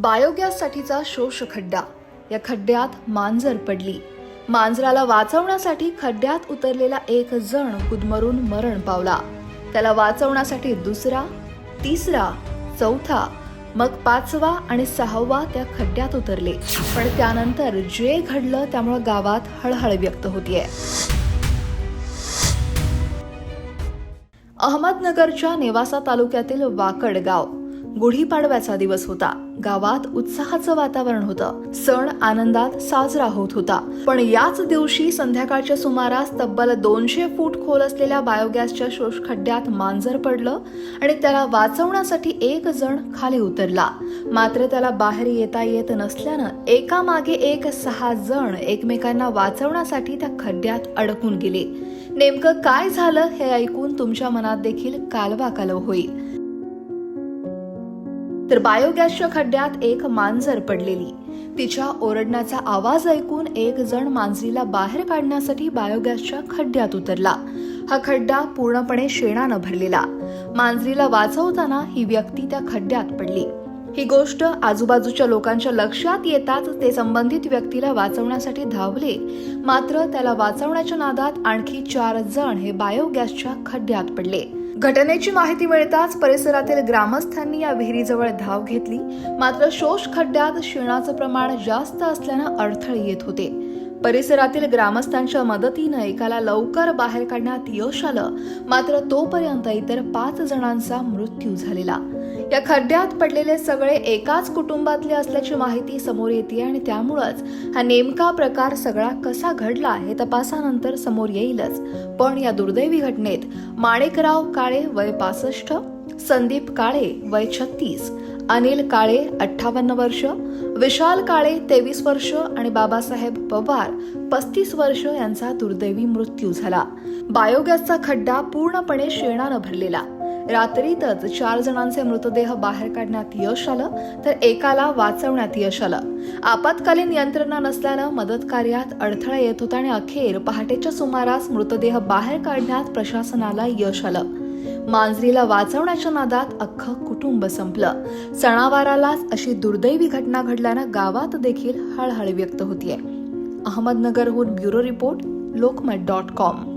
बायोगॅससाठीचा शोष खड्डा. या खड्ड्यात मांजर पडली. मांजराला वाचवण्यासाठी खड्ड्यात उतरलेला एक जण गुदमरून मरण पावला. त्याला वाचवण्यासाठी दुसरा तिसरा चौथा मग पाचवा आणि सहावा त्या खड्ड्यात उतरले. पण त्यानंतर जे घडलं त्यामुळे गावात हळहळ व्यक्त होतीये. अहमदनगरच्या नेवासा तालुक्यातील वाकड गाव. गुढीपाडव्याचा दिवस होता. गावात उत्साहाचं वातावरण होतं. सण आनंदात साजरा होत होता. पण याच दिवशी संध्याकाळच्या सुमारास तब्बल दोनशे फूट खोल असलेल्या बायोगॅसच्या शोष खड्ड्यात मांजर पडलं आणि त्याला वाचवण्यासाठी एक जण खाली उतरला. मात्र त्याला बाहेर येता येत नसल्यानं एकामागे एक सहा जण एकमेकांना वाचवण्यासाठी त्या खड्ड्यात अडकून गेले. नेमकं काय झालं हे ऐकून तुमच्या मनात देखील कालवा कालव होईल. तर बायोगॅसच्या खड्ड्यात एक मांजर पडलेली. तिच्या ओरडण्याचा आवाज ऐकून एक जण मांजरीला बाहेर काढण्यासाठी बायोगॅसच्या खड्ड्यात उतरला. हा खड्डा पूर्णपणे शेणानं भरलेला. मांजरीला वाचवताना ही व्यक्ती त्या खड्ड्यात पडली. ही गोष्ट आजूबाजूच्या लोकांच्या लक्षात येताच ते संबंधित व्यक्तीला वाचवण्यासाठी धावले. मात्र त्याला वाचवण्याच्या नादात आणखी चार जण हे बायोगॅसच्या खड्ड्यात पडले. घटनेची माहिती मिळताच परिसरातील ग्रामस्थांनी या विहिरीजवळ धाव घेतली. मात्र शोष खड्ड्यात शेणाचं प्रमाण जास्त असल्यानं अडथळे येत होते. परिसरातील ग्रामस्थांच्या मदतीनं एकाला लवकर बाहेर काढण्यात यश आलं. मात्र तोपर्यंत इतर पाच जणांचा मृत्यू झालेला. या खड्ड्यात पडलेले सगळे एकाच कुटुंबातले असल्याची माहिती समोर येते आणि त्यामुळंच हा नेमका प्रकार सगळा कसा घडला हे तपासानंतर समोर येईलच. पण या दुर्दैवी घटनेत माणिकराव काळे वय पासष्ट संदीप काळे वय छत्तीस अनिल काळे अठ्ठावन्न वर्ष विशाल काळे तेवीस वर्ष आणि बाबासाहेब पवार पस्तीस वर्ष यांचा दुर्दैवी मृत्यू झाला. बायोगॅसचा खड्डा पूर्णपणे शेणानं भरलेला. रात्रीतच चार जणांचे मृतदेह बाहेर काढण्यात यश आलं तर एकाला वाचवण्यात यश आलं. आपत्कालीन यंत्रणा नसल्यानं मदत कार्यात अडथळा येत होता आणि अखेर पहाटेच्या सुमारास मृतदेह बाहेर काढण्यात प्रशासनाला यश आलं. मांजरीला वाचवण्याच्या नादात अख्खं कुटुंब संपलं. सणावारालाच अशी दुर्दैवी घटना घडल्यानं गावात देखील हळहळ व्यक्त होतीये. अहमदनगरहून bureau report Lokmat dot com.